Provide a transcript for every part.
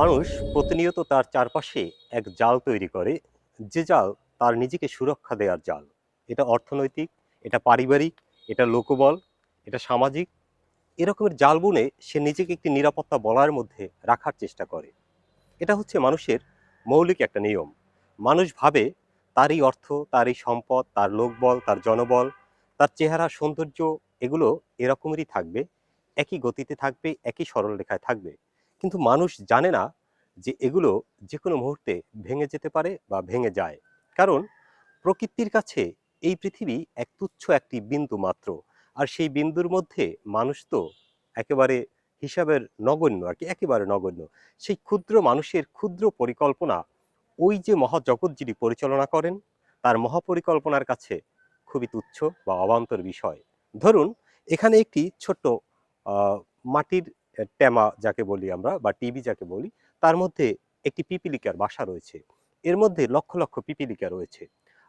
মানুষ প্রতিনিয়ত তার চারপাশে এক জাল তৈরি করে। যে জাল তার নিজেকে সুরক্ষা দেওয়ার জাল। এটা অর্থনৈতিক, এটা পারিবারিক, এটা লোকবল, এটা সামাজিক। এরকমের জাল বুনে সে নিজেকে একটি নিরাপত্তা বলার মধ্যে রাখার চেষ্টা করে। এটা হচ্ছে মানুষের মৌলিক একটা নিয়ম। মানুষ ভাবে তারই অর্থ তারই সম্পদ, তার লোকবল, তার জনবল, তার চেহারা, সৌন্দর্য, এগুলো এরকমেরই থাকবে। একই গতিতে থাকবে, একই সরল রেখায় থাকবে। কিন্তু মানুষ জানে না যে এগুলো যে কোনো মুহূর্তে ভেঙে যেতে পারে বা ভেঙে যায়। কারণ প্রকৃতির কাছে এই পৃথিবী এক তুচ্ছ একটি বিন্দু মাত্র। আর সেই বিন্দুর মধ্যে মানুষ তো একেবারে হিসাবের নগণ্য, আর কি একেবারে নগণ্য। সেই ক্ষুদ্র মানুষের ক্ষুদ্র পরিকল্পনা, ওই যে মহাজগৎ যিনি পরিচালনা করেন, তার মহাপরিকল্পনার কাছে খুবই তুচ্ছ বা অবান্তর বিষয়। ধরুন, এখানে একটি ছোট্ট মাটির টেমা যাকে বলি আমরা বা টিবি যাকে বলি, তার মধ্যে একটি পিপিলিকার বাসা রয়েছে। এর মধ্যে লক্ষ লক্ষ পিপিলিকা রয়েছে।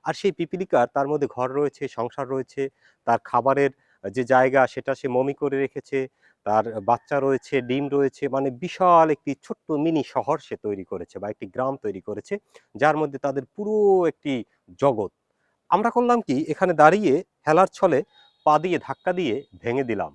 আর সেই পিপিলিকার তার মধ্যে ঘর রয়েছে, সংসার রয়েছে, তার খাবারের যে জায়গা সেটা সে মমি করে রেখেছে, তার বাচ্চা রয়েছে, ডিম রয়েছে মানে বিশাল একটি ছোট্ট মিনি শহর সে তৈরি করেছে বা একটি গ্রাম তৈরি করেছে, যার মধ্যে তাদের পুরো একটি জগৎ। আমরা করলাম কি, এখানে দাঁড়িয়ে হেলার ছলে পা দিয়ে ধাক্কা দিয়ে ভেঙে দিলাম।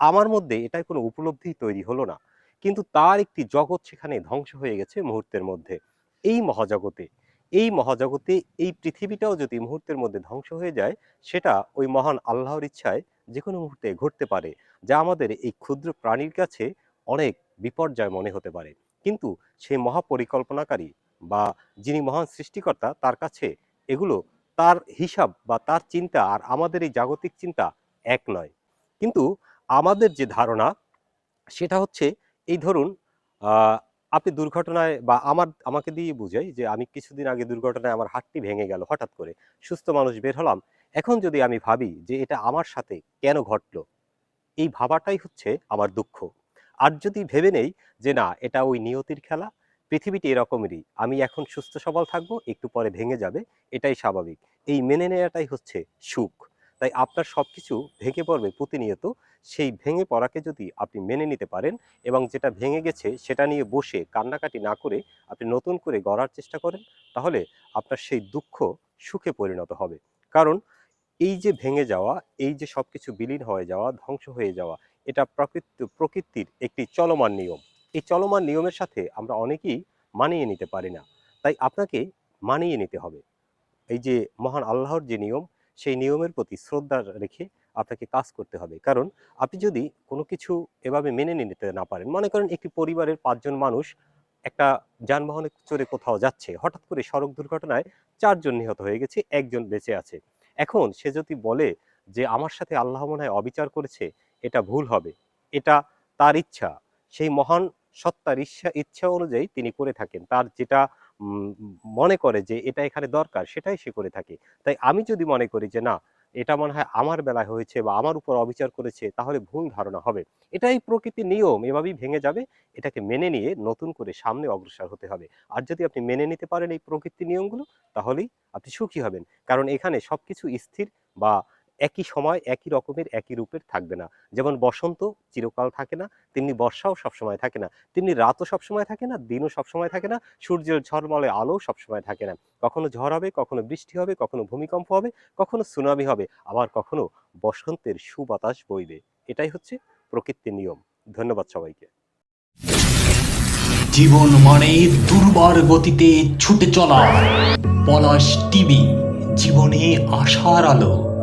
আমার মধ্যে এটাই কোনো উপলব্ধি তৈরি হলো না। কিন্তু তার একটি জগৎ সেখানে ধ্বংস হয়ে গেছে মুহূর্তের মধ্যে। এই মহাজগতে এই মহাজগতে, এই পৃথিবীটাও যদি মুহূর্তের মধ্যে ধ্বংস হয়ে যায়, সেটা ওই মহান আল্লাহর ইচ্ছায় যে কোনো মুহূর্তে ঘটতে পারে, যা আমাদের এই ক্ষুদ্র প্রাণীর কাছে অনেক বিপর্যয় মনে হতে পারে। কিন্তু সেই মহাপরিকল্পনাকারী বা যিনি মহান সৃষ্টিকর্তা, তার কাছে এগুলো তার হিসাব বা তার চিন্তা আর আমাদের এই জাগতিক চিন্তা এক নয়। কিন্তু আমাদের যে ধারণা, সেটা হচ্ছে এই ধরুন আপনি দুর্ঘটনায় বা আমার, আমাকে দিয়ে বুঝাই যে আমি কিছুদিন আগে দুর্ঘটনায় আমার হাতটি ভেঙে গেল হঠাৎ করে, সুস্থ মানুষ বের হলাম। এখন যদি আমি ভাবি যে এটা আমার সাথে কেন ঘটলো, এই ভাবাটাই হচ্ছে আমার দুঃখ। আর যদি ভেবে নেই যে না, এটা ওই নিয়তির খেলা, পৃথিবীটি এরকমেরই, আমি এখন সুস্থ সবল থাকব, একটু পরে ভেঙে যাবে, এটাই স্বাভাবিক। এই মেনে নেওয়াটাই হচ্ছে সুখ। তাই আপনার সব কিছু ভেঙে পড়বে প্রতিনিয়ত। সেই ভেঙে পড়াকে যদি আপনি মেনে নিতে পারেন এবং যেটা ভেঙে গেছে সেটা নিয়ে বসে কান্নাকাটি না করে আপনি নতুন করে গড়ার চেষ্টা করেন, তাহলে আপনার সেই দুঃখ সুখে পরিণত হবে। কারণ এই যে ভেঙে যাওয়া, এই যে সব কিছু বিলীন হয়ে যাওয়া, ধ্বংস হয়ে যাওয়া, এটা প্রকৃতি, প্রকৃতির একটি চলমান নিয়ম। এই চলমান নিয়মের সাথে আমরা অনেকেই মানিয়ে নিতে পারি না। তাই আপনাকে মানিয়ে নিতে হবে। এই যে মহান আল্লাহর যে নিয়ম সেই নিয়মের প্রতি শ্রদ্ধা রেখে আপনাকে কাজ করতে হবে। কারণ আপনি যদি কোনো কিছু এভাবে মেনে নিতে না পারেন, মনে করেন একটি পরিবারের পাঁচজন মানুষ একটা যানবাহনে চড়ে কোথাও যাচ্ছে, হঠাৎ করে সড়ক দুর্ঘটনায় চারজন নিহত হয়ে গেছে, একজন বেঁচে আছে। এখন সে যদি বলে যে, আমার সাথে আল্লাহ মনে হয় অবিচার করেছে, এটা ভুল হবে, এটা তার ইচ্ছা। সেই মহান সত্তার ইচ্ছা ইচ্ছা অনুযায়ী তিনি করে থাকেন। তার যেটা মনে করে যে এটা এখানে দরকার, সেটাই সে করে থাকে। তাই আমি যদি মনে করি যে না, এটা মনে হয় আমার বেলায় হয়েছে বা আমার উপর অবিচার করেছে, তাহলে ভুল ধারণা হবে। এটাই প্রকৃতির নিয়ম, এভাবেই ভেঙে যাবে। এটাকে মেনে নিয়ে নতুন করে সামনে অগ্রসর হতে হবে। আর যদি আপনি মেনে নিতে পারেন এই প্রকৃতির নিয়মগুলো, তাহলেই আপনি সুখী হবেন। কারণ এখানে সবকিছু স্থির বা একই সময়, একই রকমের, একই রূপের থাকবে না। যেমন বসন্ত চিরকাল থাকে না, তেমনি বর্ষাও সবসময় থাকে না। তেমনি রাতও সবসময় থাকে না, দিনও সবসময় থাকে না, সূর্যের ঝলমলে আলো সবসময় থাকে না। কখনো ঝড় হবে, কখনো বৃষ্টি হবে, কখনো ভূমিকম্প হবে, কখনো সুনামি হবে, আবার কখনো বসন্তের সুবাতাস বইবে। এটাই হচ্ছে প্রকৃতির নিয়ম। ধন্যবাদ সবাইকে। জীবন মানে দুর্বার গতিতে ছুটে চলা। পলাশ টিভি, জীবনে আশার আলো।